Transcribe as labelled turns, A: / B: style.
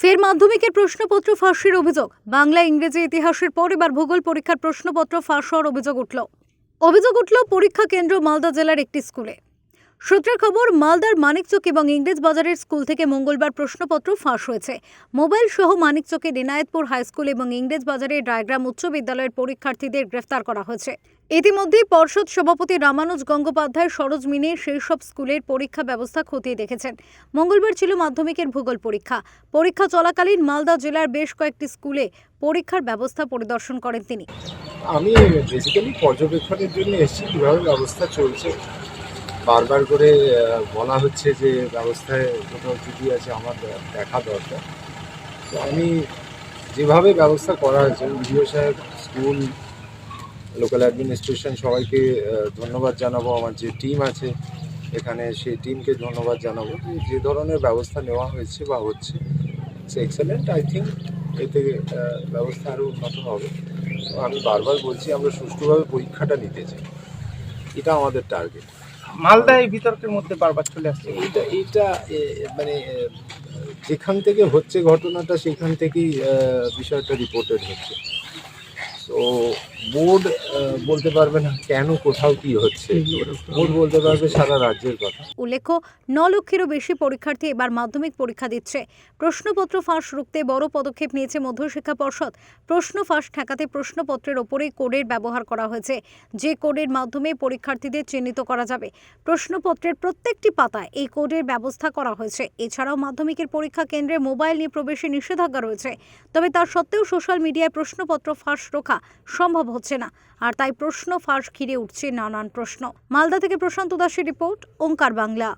A: ফের মাধ্যমিকের প্রশ্নপত্র ফাঁসির অভিযোগ। বাংলা, ইংরেজি ইতিহাসের পর এবার ভূগোল পরীক্ষার প্রশ্নপত্র ফাঁস হওয়ার অভিযোগ উঠল। অভিযোগ উঠল, পরীক্ষা কেন্দ্র মালদা জেলার একটি স্কুলে। সূত্রের খবর, মালদার মানিকচক এবং ইংরেজ বাজারের স্কুল থেকে মঙ্গলবার প্রশ্নপত্র ফাঁস হয়েছে। মোবাইল সহ মানিকচকের এনায়েতপুর হাই স্কুল এবং ইংরেজ বাজারের ডায়গ্রাম উচ্চ বিদ্যালয়ের পরীক্ষার্থীদের গ্রেফতার করা হয়েছে। ইতিমধ্যেই পর্ষদ সভাপতি রামানুজ গঙ্গোপাধ্যায়, সরোজ মিনে সেই সব স্কুলের পরীক্ষা ব্যবস্থা খতিয়ে দেখেছেন। মঙ্গলবার ছিল মাধ্যমিকের ভূগোল পরীক্ষা। পরীক্ষা চলাকালীন মালদা জেলার বেশ কয়েকটি স্কুলে পরীক্ষার ব্যবস্থা পরিদর্শন করেন তিনি।
B: আমি বেসিক্যালি পর্যবেক্ষণের জন্য এসেছি, কীভাবে ব্যবস্থা চলছে বারবার করে বলা হচ্ছে যে ব্যবস্থায় কোথাও ত্রুটি আছে আমার দেখা দরকার। তো আমি যেভাবে ব্যবস্থা করা হয়েছে বিডিও সাহেব, স্কুল, লোকাল অ্যাডমিনিস্ট্রেশন সবাইকে ধন্যবাদ জানাব, আমার যে টিম আছে এখানে সেই টিমকে ধন্যবাদ জানাব যে ধরনের ব্যবস্থা নেওয়া হয়েছে বা হচ্ছে, সে এক্সেলেন্ট আই থিঙ্ক এতে ব্যবস্থা আরও উন্নত হবে। আমি বারবার বলছি, আমরা সুষ্ঠুভাবে পরীক্ষাটা নিতে চাই। এটা আমাদের টার্গেট
C: মালদা এই বিতর্কের মধ্যে বারবার চলে আসছে।
B: এইটা এইটা মানে যেখান থেকে হচ্ছে ঘটনাটা, সেখান থেকেই বিষয়টা রিপোর্টেড হচ্ছে। তো বোর্ড বলতে পারবে না কেন, কোথাও কি হচ্ছে। বোর্ড বলতে পারবে সারা রাজ্যের কথা।
A: উল্লেখ্য ন লক্ষেরও বেশি পরীক্ষার্থী এবার মাধ্যমিক পরীক্ষা দিচ্ছে। প্রশ্নপত্র ফাঁস রুখতে বড় পদক্ষেপ নিয়েছে মধ্যশিক্ষা পর্ষদ। প্রশ্ন ফাঁস ঠেকাতে প্রশ্নপত্রের ওপরেই কোডের ব্যবহার করা হয়েছে। যে কোডের মাধ্যমে পরীক্ষার্থীদের চিহ্নিত করা যাবে। প্রশ্নপত্রের প্রত্যেকটি পাতায় এই কোডের ব্যবস্থা করা হয়েছে। এছাড়াও মাধ্যমিকের পরীক্ষা কেন্দ্রে মোবাইল নিয়ে প্রবেশে নিষেধাজ্ঞা রয়েছে। তবে তার সত্ত্বেও সোশ্যাল মিডিয়ায় প্রশ্নপত্র ফাঁস রোখা সম্ভব হচ্ছে না। আর তাই প্রশ্ন ফাঁস ঘিরে উঠছে নানান প্রশ্ন। মালদা থেকে প্রশান্ত দাসের রিপোর্ট, ওঙ্কার বাংলা।